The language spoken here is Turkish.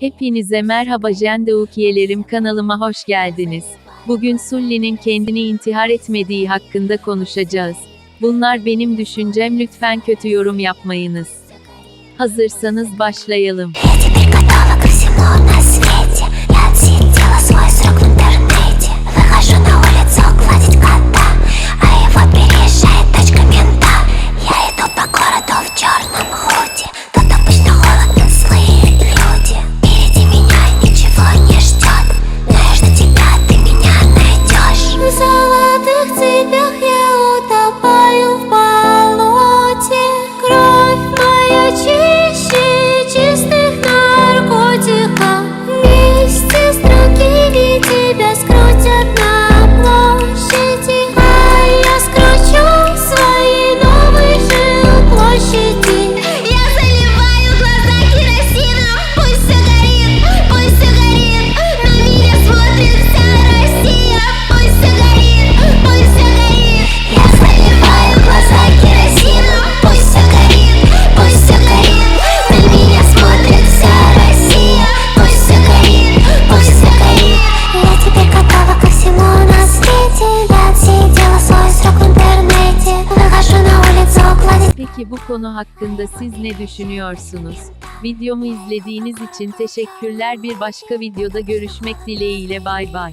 Hepinize merhaba Jendeukiye'lerim kanalıma hoş geldiniz. Bugün Sully'nin kendini intihar etmediği hakkında konuşacağız. Bunlar benim düşüncem lütfen kötü yorum yapmayınız. Hazırsanız başlayalım. Peki bu konu hakkında siz ne düşünüyorsunuz? Videomu izlediğiniz için teşekkürler. Bir başka videoda görüşmek dileğiyle bay bay.